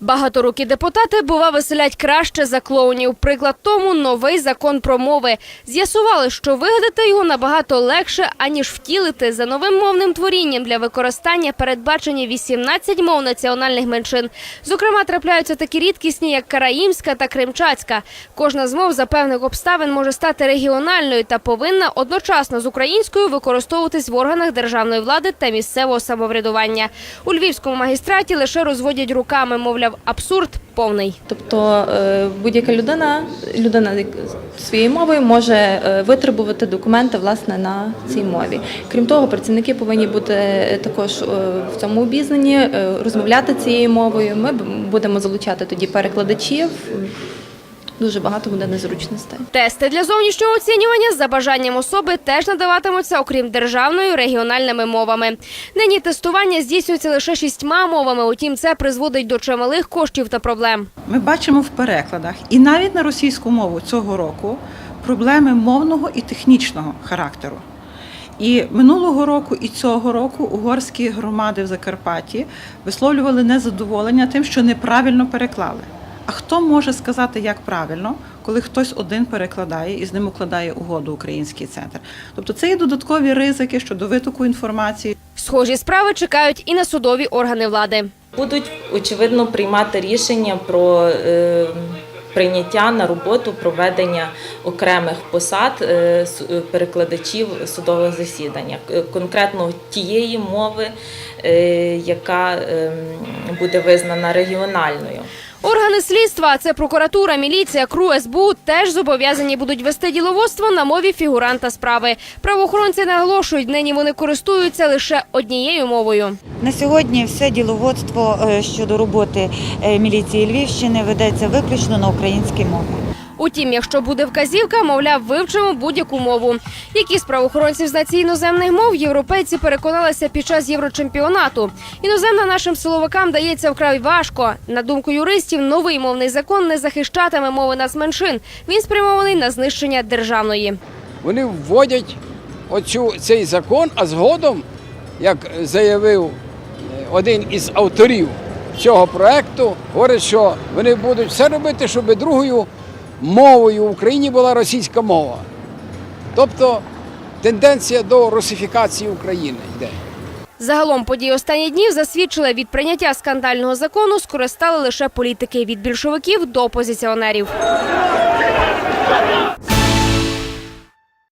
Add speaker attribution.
Speaker 1: Багаторукі депутати, бува, веселять краще за клоунів. Приклад тому новий закон про мови. З'ясували, що вигадати його набагато легше, аніж втілити. За новим мовним творінням для використання передбачені 18 мов національних меншин. Зокрема, трапляються такі рідкісні, як караїмська та кримчацька. Кожна з мов за певних обставин може стати регіональною та повинна одночасно з українською використовуватись в органах державної влади та місцевого самоврядування. У львівському магістраті лише розводять руками, мовляв, абсурд повний.
Speaker 2: Тобто е, будь-яка людина, людина своєю мовою може е, витребувати документи власне на цій мові. Крім того, працівники повинні бути е, також в цьому обізнані, розмовляти цією мовою. Ми будемо залучати тоді перекладачів. Дуже багато буде незручностей.
Speaker 1: Тести для зовнішнього оцінювання за бажанням особи теж надаватимуться, окрім державною, регіональними мовами. Нині тестування здійснюється лише шістьма мовами. Утім, це призводить до чималих коштів та проблем.
Speaker 3: Ми бачимо в перекладах і навіть на російську мову цього року проблеми мовного і технічного характеру. І минулого року і цього року угорські громади в Закарпатті висловлювали незадоволення тим, що неправильно переклали. А хто може сказати, як правильно, коли хтось один перекладає і з ним укладає угоду український центр? Тобто це є додаткові ризики щодо витоку інформації,
Speaker 1: Схожі справи чекають і на судові органи влади.
Speaker 4: Будуть очевидно приймати рішення про е, прийняття на роботу проведення окремих посад е, е, перекладачів судових засідань, Е, конкретно тієї мови, е, яка е, буде визнана регіональною.
Speaker 1: Органи слідства, це прокуратура, міліція, КРУ, СБУ, теж зобов'язані будуть вести діловодство на мові фігуранта справи. Правоохоронці наголошують, нині вони користуються лише однією мовою.
Speaker 5: На сьогодні все діловодство е, щодо роботи е, міліції Львівщини ведеться виключно на українській мові.
Speaker 1: Утім, якщо буде вказівка, мовляв, вивчимо будь-яку мову. Які з правоохоронців нації іноземних мов європейці переконалися під час єврочемпіонату. Іноземна нашим силовикам дається вкрай важко. На думку юристів, новий мовний закон не захищатиме мови нацменшин. Він спрямований на знищення державної.
Speaker 6: Вони вводять оцю, цей закон, а згодом, як заявив е, один із авторів цього проекту, говорить, що вони будуть все робити, щоб другою мовою в Україні була російська мова. Тобто тенденція до русифікації України йде.
Speaker 1: Загалом події останніх днів засвідчили від прийняття скандального закону скористали лише політики від більшовиків до опозиціонерів.